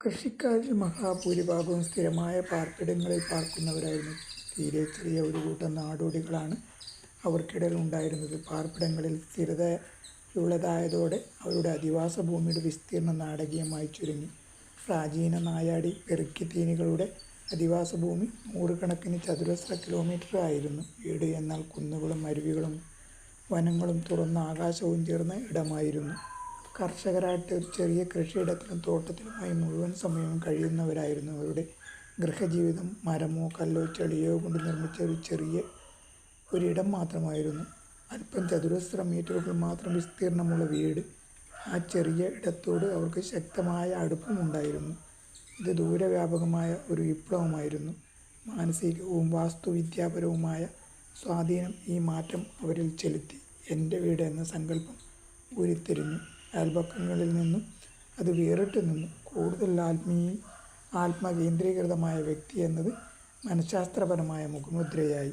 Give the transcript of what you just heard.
കൃഷിക്കാരിൽ മഹാഭൂരിഭാഗവും സ്ഥിരമായ പാർപ്പിടങ്ങളിൽ പാർക്കുന്നവരായിരുന്നു. തീരെ ചെറിയ ഒരു കൂട്ടം നാടോടികളാണ് അവർക്കിടയിൽ ഉണ്ടായിരുന്നത്. പാർപ്പിടങ്ങളിൽ സ്ഥിരതയുള്ളതായതോടെ അവരുടെ അധിവാസ ഭൂമിയുടെ വിസ്തീർണം നാടകീയമായി ചുരുങ്ങി. പ്രാചീന നായാടി പെറുക്കിത്തീനികളുടെ അധിവാസഭൂമി നൂറുകണക്കിന് ചതുരശ്ര കിലോമീറ്റർ ആയിരുന്നു. വീട് എന്നാൽ കുന്നുകളും അരുവികളും വനങ്ങളും തുറന്ന ആകാശവും ചേർന്ന ഇടമായിരുന്നു. കർഷകരാകട്ടെ ഒരു ചെറിയ കൃഷിയിടത്തിലും തോട്ടത്തിലുമായി മുഴുവൻ സമയവും കഴിയുന്നവരായിരുന്നു. അവരുടെ ഗൃഹജീവിതം മരമോ കല്ലോ ചെളിയോ കൊണ്ട് നിർമ്മിച്ച ഒരു ചെറിയ ഒരിടം മാത്രമായിരുന്നു. അല്പം ചതുരശ്ര മീറ്ററുകൾ മാത്രം വിസ്തീർണമുള്ള വീട്. ആ ചെറിയ ഇടത്തോട് അവർക്ക് ശക്തമായ അടുപ്പമുണ്ടായിരുന്നു. ഇത് ദൂരവ്യാപകമായ ഒരു വിപ്ലവമായിരുന്നു. മാനസികവും വാസ്തുവിദ്യാപരവുമായ സ്വാധീനം ഈ മാറ്റം അവരിൽ ചെലുത്തി. എന്റെ വീട് എന്ന സങ്കല്പം ഉരുത്തിരിഞ്ഞു. അയൽപക്കങ്ങളിൽ നിന്നും അത് വേറിട്ട് നിന്നും കൂടുതൽ ആത്മകേന്ദ്രീകൃതമായ വ്യക്തി എന്നത് മനഃശാസ്ത്രപരമായ മുഖമുദ്രയായി.